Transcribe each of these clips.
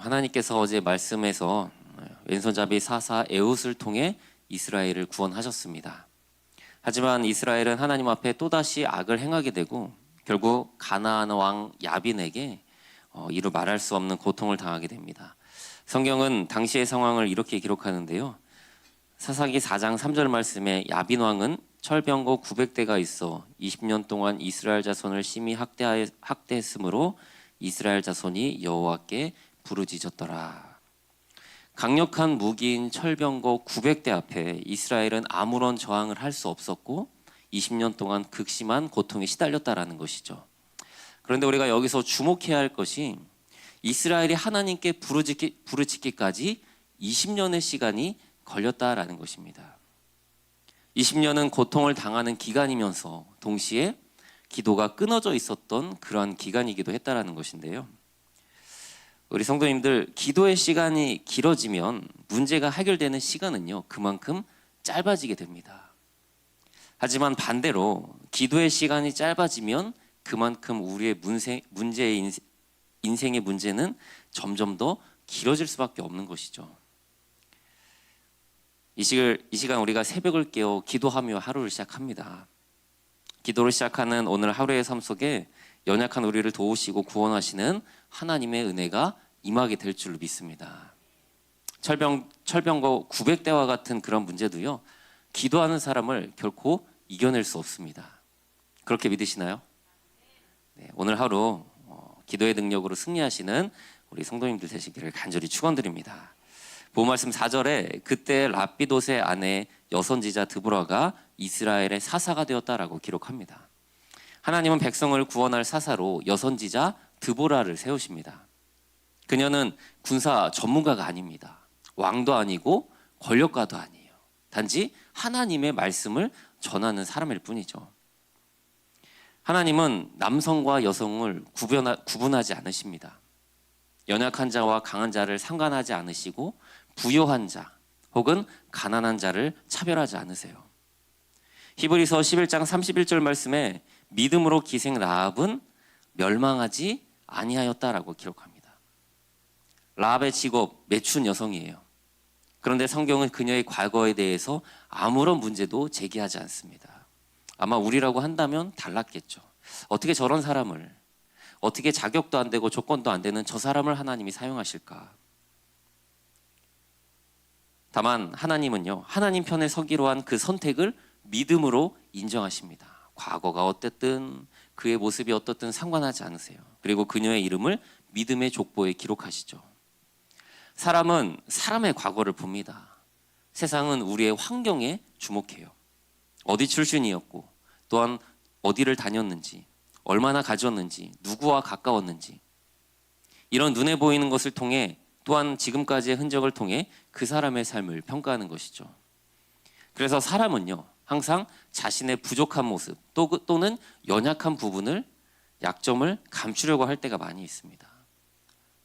하나님께서 어제 말씀에서 왼손잡이 사사 에웃을 통해 이스라엘을 구원하셨습니다. 하지만 이스라엘은 하나님 앞에 또다시 악을 행하게 되고 결국 가나안 왕 야빈에게 어, 이루 말할 수 없는 고통을 당하게 됩니다. 성경은 당시의 상황을 이렇게 기록하는데요. 사사기 4장 3절 말씀에 야빈 왕은 철병거 900대가 있어 20년 동안 이스라엘 자손을 심히 학대하, 학대했으므로 이스라엘 자손이 여호와께 부르짖었더라. 강력한 무기인 철병거 900대 앞에 이스라엘은 아무런 저항을 할 수 없었고 20년 동안 극심한 고통에 시달렸다라는 것이죠. 그런데 우리가 여기서 주목해야 할 것이 이스라엘이 하나님께 부르짖기, 부르짖기까지 20년의 시간이 걸렸다라는 것입니다. 20년은 고통을 당하는 기간이면서 동시에 기도가 끊어져 있었던 그러한 기간이기도 했다라는 것인데요. 우리 성도님들 기도의 시간이 길어지면 문제가 해결되는 시간은요 그만큼 짧아지게 됩니다. 하지만 반대로 기도의 시간이 짧아지면 그만큼 우리의 문세, 문제의 인생, 인생의 문제는 점점 더 길어질 수밖에 없는 것이죠. 이, 시간, 이 시간 우리가 새벽을 깨어 기도하며 하루를 시작합니다. 기도를 시작하는 오늘 하루의 삶 속에 연약한 우리를 도우시고 구원하시는 하나님의 은혜가 임하게 될줄 믿습니다. 철병 철병거 900대와 같은 그런 문제도요. 기도하는 사람을 결코 이겨낼 수 없습니다. 그렇게 믿으시나요? 네, 오늘 하루 어, 기도의 능력으로 승리하시는 우리 성도님들 되시기를 간절히 축원드립니다. 보말씀 4절에 그때 라피도세 아내 여선지자 드보라가 이스라엘의 사사가 되었다라고 기록합니다. 하나님은 백성을 구원할 사사로 여선지자 드보라를 세우십니다. 그녀는 군사 전문가가 아닙니다. 왕도 아니고 권력가도 아니에요. 단지 하나님의 말씀을 전하는 사람일 뿐이죠. 하나님은 남성과 여성을 구분하, 구분하지 않으십니다. 연약한 자와 강한 자를 상관하지 않으시고 부요한 자 혹은 가난한 자를 차별하지 않으세요. 히브리서 11장 31절 말씀에 믿음으로 기생 라합은 멸망하지 아니하였다라고 기록합니다. 라합의 직업 매춘 여성이에요. 그런데 성경은 그녀의 과거에 대해서 아무런 문제도 제기하지 않습니다. 아마 우리라고 한다면 달랐겠죠. 어떻게 저런 사람을 어떻게 자격도 안 되고 조건도 안 되는 저 사람을 하나님이 사용하실까? 다만 하나님은요, 하나님 편에 서기로 한 그 선택을 믿음으로 인정하십니다. 과거가 어땠든 그의 모습이 어떻든 상관하지 않으세요. 그리고 그녀의 이름을 믿음의 족보에 기록하시죠. 사람은 사람의 과거를 봅니다. 세상은 우리의 환경에 주목해요. 어디 출신이었고, 또한 어디를 다녔는지, 얼마나 가졌는지, 누구와 가까웠는지, 이런 눈에 보이는 것을 통해 또한 지금까지의 흔적을 통해 그 사람의 삶을 평가하는 것이죠. 그래서 사람은요, 항상 자신의 부족한 모습 또, 또는 연약한 부분을 약점을 감추려고 할 때가 많이 있습니다.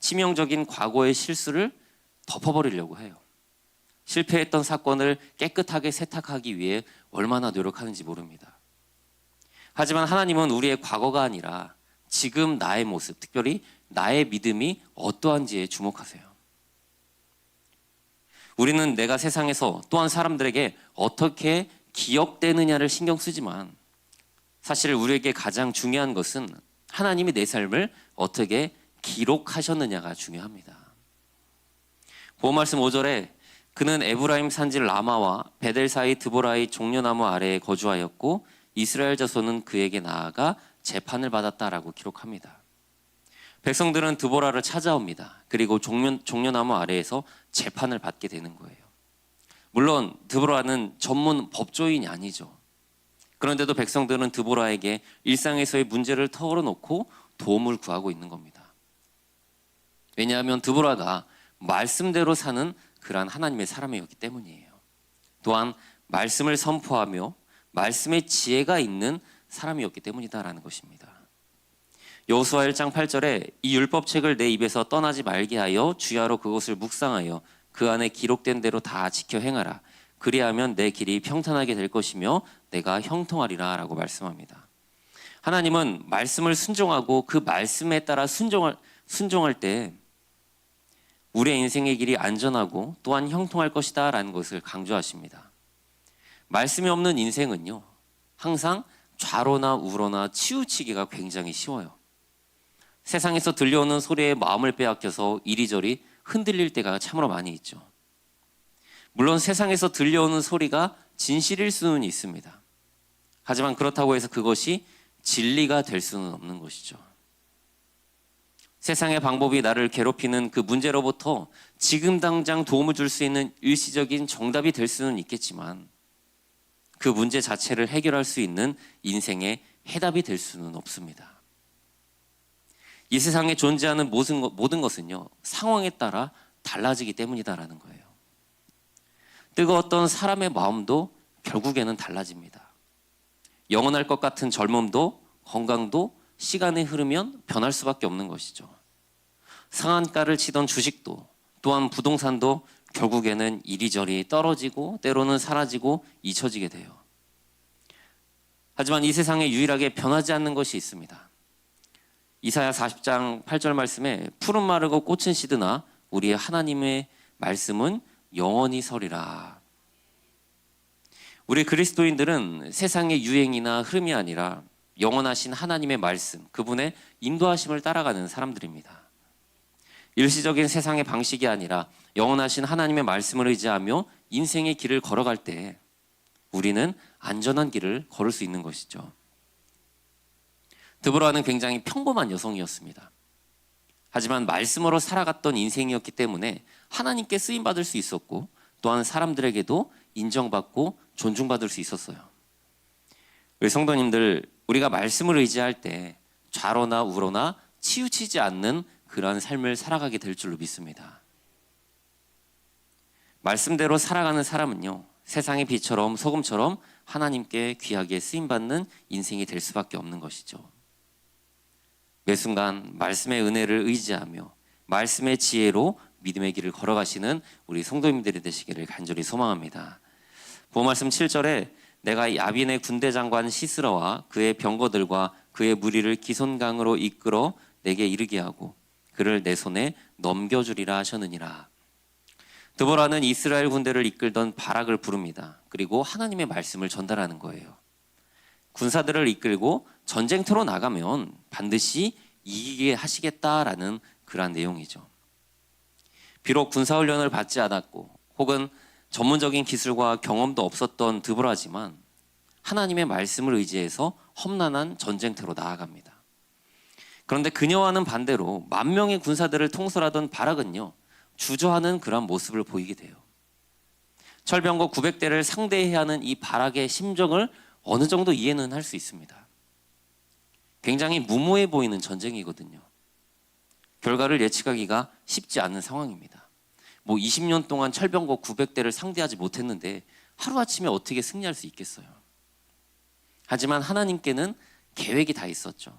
치명적인 과거의 실수를 덮어버리려고 해요. 실패했던 사건을 깨끗하게 세탁하기 위해 얼마나 노력하는지 모릅니다. 하지만 하나님은 우리의 과거가 아니라 지금 나의 모습, 특별히 나의 믿음이 어떠한지에 주목하세요. 우리는 내가 세상에서 또한 사람들에게 어떻게 기억되느냐를 신경 쓰지만 사실 우리에게 가장 중요한 것은 하나님이 내 삶을 어떻게 기록하셨느냐가 중요합니다. 보험말씀 5절에 그는 에브라임 산지 라마와 베델 사이 드보라의 종려나무 아래에 거주하였고 이스라엘 자손은 그에게 나아가 재판을 받았다라고 기록합니다. 백성들은 드보라를 찾아옵니다. 그리고 종려, 종려나무 아래에서 재판을 받게 되는 거예요. 물론 드보라는 전문 법조인이 아니죠. 그런데도 백성들은 드보라에게 일상에서의 문제를 털어놓고 도움을 구하고 있는 겁니다. 왜냐하면 드보라가 말씀대로 사는 그러한 하나님의 사람이었기 때문이에요. 또한 말씀을 선포하며 말씀의 지혜가 있는 사람이었기 때문이다라는 것입니다. 여호수아 1장 8절에 이 율법책을 내 입에서 떠나지 말게 하여 주야로 그것을 묵상하여 그 안에 기록된 대로 다 지켜 행하라. 그리하면 내 길이 평탄하게 될 것이며 내가 형통하리라라고 말씀합니다. 하나님은 말씀을 순종하고 그 말씀에 따라 순종할 순종할 때 우리의 인생의 길이 안전하고 또한 형통할 것이다 라는 것을 강조하십니다. 말씀이 없는 인생은요, 항상 좌로나 우로나 치우치기가 굉장히 쉬워요. 세상에서 들려오는 소리에 마음을 빼앗겨서 이리저리 흔들릴 때가 참으로 많이 있죠. 물론 세상에서 들려오는 소리가 진실일 수는 있습니다. 하지만 그렇다고 해서 그것이 진리가 될 수는 없는 것이죠. 세상의 방법이 나를 괴롭히는 그 문제로부터 지금 당장 도움을 줄 수 있는 일시적인 정답이 될 수는 있겠지만 그 문제 자체를 해결할 수 있는 인생의 해답이 될 수는 없습니다. 이 세상에 존재하는 모든, 것- 모든 것은요, 상황에 따라 달라지기 때문이다라는 거예요. 뜨거웠던 사람의 마음도 결국에는 달라집니다. 영원할 것 같은 젊음도 건강도 시간이 흐르면 변할 수밖에 없는 것이죠. 상한가를 치던 주식도 또한 부동산도 결국에는 이리저리 떨어지고 때로는 사라지고 잊혀지게 돼요. 하지만 이 세상에 유일하게 변하지 않는 것이 있습니다. 이사야 40장 8절 말씀에 푸른 마르고 꽃은 시드나 우리의 하나님의 말씀은 영원히 서리라. 우리 그리스도인들은 세상의 유행이나 흐름이 아니라 영원하신 하나님의 말씀, 그분의 인도하심을 따라가는 사람들입니다. 일시적인 세상의 방식이 아니라 영원하신 하나님의 말씀을 의지하며 인생의 길을 걸어갈 때 우리는 안전한 길을 걸을 수 있는 것이죠. 드보라는 굉장히 평범한 여성이었습니다. 하지만 말씀으로 살아갔던 인생이었기 때문에 하나님께 쓰임 받을 수 있었고 또한 사람들에게도 인정받고 존중받을 수 있었어요. 우리 성도님들 우리가 말씀을 의지할 때 좌로나 우로나 치우치지 않는 그러한 삶을 살아가게 될 줄로 믿습니다. 말씀대로 살아가는 사람은요 세상의 빛처럼 소금처럼 하나님께 귀하게 쓰임 받는 인생이 될 수밖에 없는 것이죠. 매 순간 말씀의 은혜를 의지하며 말씀의 지혜로 믿음의 길을 걸어가시는 우리 성도님들이 되시기를 간절히 소망합니다. 보말씀 7절에 내가 야빈의 군대 장관 시스라와 그의 병거들과 그의 무리를 기손강으로 이끌어 내게 이르게 하고 그를 내 손에 넘겨주리라 하셨느니라. 드보라는 이스라엘 군대를 이끌던 바락을 부릅니다. 그리고 하나님의 말씀을 전달하는 거예요. 군사들을 이끌고 전쟁터로 나가면 반드시 이기게 하시겠다라는 그러한 내용이죠. 비록 군사훈련을 받지 않았고 혹은 전문적인 기술과 경험도 없었던 드보라지만 하나님의 말씀을 의지해서 험난한 전쟁터로 나아갑니다. 그런데 그녀와는 반대로 만 명의 군사들을 통솔하던 바락은요 주저하는 그런 모습을 보이게 돼요. 철병거 900대를 상대해야 하는 이 바락의 심정을 어느 정도 이해는 할 수 있습니다. 굉장히 무모해 보이는 전쟁이거든요. 결과를 예측하기가 쉽지 않은 상황입니다. 뭐 20년 동안 철병거 900대를 상대하지 못했는데 하루아침에 어떻게 승리할 수 있겠어요? 하지만 하나님께는 계획이 다 있었죠.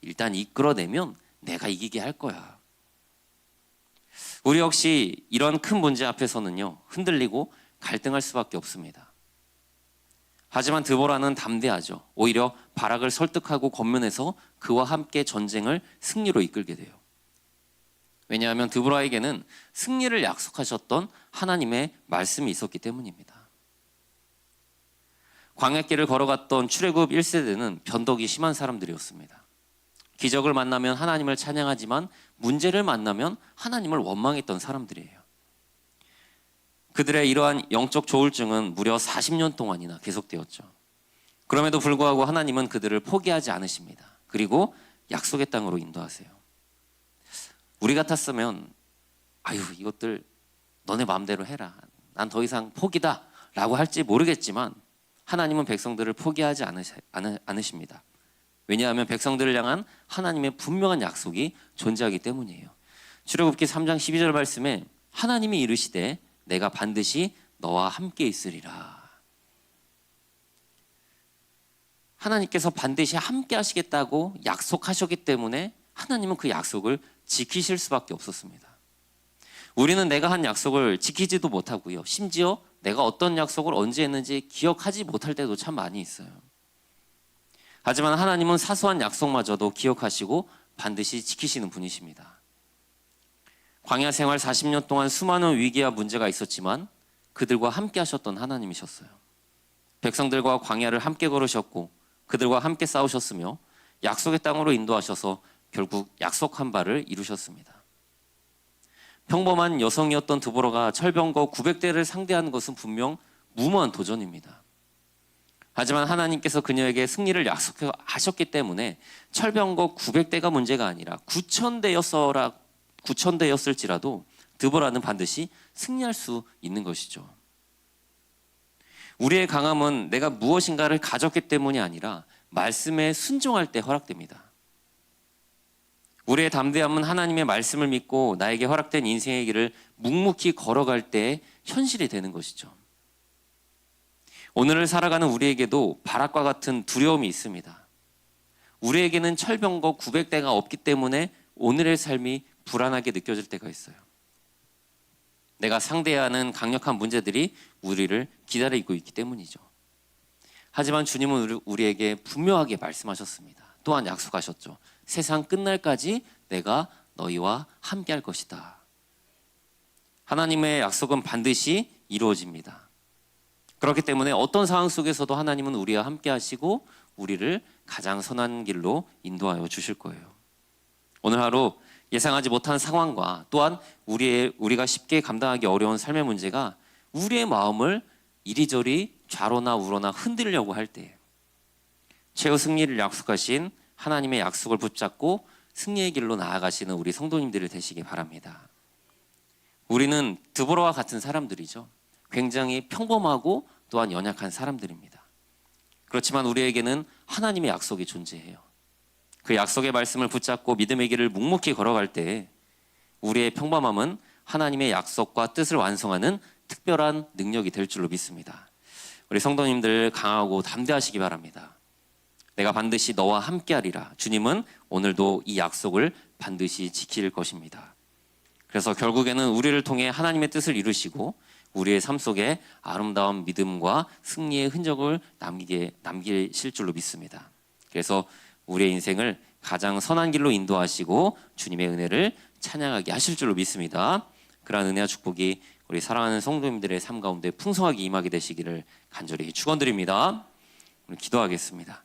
일단 이끌어내면 내가 이기게 할 거야. 우리 역시 이런 큰 문제 앞에서는요, 흔들리고 갈등할 수밖에 없습니다. 하지만 드보라는 담대하죠. 오히려 바락을 설득하고 권면해서 그와 함께 전쟁을 승리로 이끌게 돼요. 왜냐하면 드보라에게는 승리를 약속하셨던 하나님의 말씀이 있었기 때문입니다. 광야길을 걸어갔던 출애굽 1세대는 변덕이 심한 사람들이었습니다. 기적을 만나면 하나님을 찬양하지만 문제를 만나면 하나님을 원망했던 사람들이에요. 그들의 이러한 영적 조울증은 무려 40년 동안이나 계속되었죠. 그럼에도 불구하고 하나님은 그들을 포기하지 않으십니다. 그리고 약속의 땅으로 인도하세요. 우리 같았으면 아유 이것들 너네 마음대로 해라. 난 더 이상 포기다 라고 할지 모르겠지만 하나님은 백성들을 포기하지 않으, 않으십니다. 왜냐하면 백성들을 향한 하나님의 분명한 약속이 존재하기 때문이에요. 출애굽기 3장 12절 말씀에 하나님이 이르시되 내가 반드시 너와 함께 있으리라. 하나님께서 반드시 함께 하시겠다고 약속하셨기 때문에 하나님은 그 약속을 지키실 수밖에 없었습니다. 우리는 내가 한 약속을 지키지도 못하고요. 심지어 내가 어떤 약속을 언제 했는지 기억하지 못할 때도 참 많이 있어요. 하지만 하나님은 사소한 약속마저도 기억하시고 반드시 지키시는 분이십니다. 광야 생활 40년 동안 수많은 위기와 문제가 있었지만 그들과 함께 하셨던 하나님이셨어요. 백성들과 광야를 함께 걸으셨고 그들과 함께 싸우셨으며 약속의 땅으로 인도하셔서 결국 약속한 바를 이루셨습니다. 평범한 여성이었던 드보라가 철병거 900대를 상대하는 것은 분명 무모한 도전입니다. 하지만 하나님께서 그녀에게 승리를 약속하셨기 때문에 철병거 900대가 문제가 아니라 9천대였어라 9천대였을지라도 드보라는 반드시 승리할 수 있는 것이죠. 우리의 강함은 내가 무엇인가를 가졌기 때문이 아니라 말씀에 순종할 때 허락됩니다. 우리의 담대함은 하나님의 말씀을 믿고 나에게 허락된 인생의 길을 묵묵히 걸어갈 때 현실이 되는 것이죠. 오늘을 살아가는 우리에게도 바락과 같은 두려움이 있습니다. 우리에게는 철병거 900대가 없기 때문에 오늘의 삶이 불안하게 느껴질 때가 있어요. 내가 상대해야 하는 강력한 문제들이 우리를 기다리고 있기 때문이죠. 하지만 주님은 우리- 우리에게 분명하게 말씀하셨습니다. 또한 약속하셨죠. 세상 끝날까지 내가 너희와 함께 할 것이다. 하나님의 약속은 반드시 이루어집니다. 그렇기 때문에 어떤 상황 속에서도 하나님은 우리와 함께 하시고 우리를 가장 선한 길로 인도하여 주실 거예요. 오늘 하루 예상하지 못한 상황과 또한 우리의 우리가 쉽게 감당하기 어려운 삶의 문제가 우리의 마음을 이리저리 좌로나 우로나 흔들려고 할때 최후 승리를 약속하신 하나님의 약속을 붙잡고 승리의 길로 나아가시는 우리 성도님들이 되시기 바랍니다. 우리는 드보라와 같은 사람들이죠. 굉장히 평범하고 또한 연약한 사람들입니다. 그렇지만 우리에게는 하나님의 약속이 존재해요. 그 약속의 말씀을 붙잡고 믿음의 길을 묵묵히 걸어갈 때 우리의 평범함은 하나님의 약속과 뜻을 완성하는 특별한 능력이 될 줄로 믿습니다. 우리 성도님들 강하고 담대하시기 바랍니다. 내가 반드시 너와 함께하리라. 주님은 오늘도 이 약속을 반드시 지킬 것입니다. 그래서 결국에는 우리를 통해 하나님의 뜻을 이루시고 우리의 삶 속에 아름다운 믿음과 승리의 흔적을 남기게 남기실 줄로 믿습니다. 그래서 우리의 인생을 가장 선한 길로 인도하시고 주님의 은혜를 찬양하게 하실 줄로 믿습니다. 그러한 은혜와 축복이 우리 사랑하는 성도님들의 삶 가운데 풍성하게 임하게 되시기를 간절히 축원드립니다. 기도하겠습니다.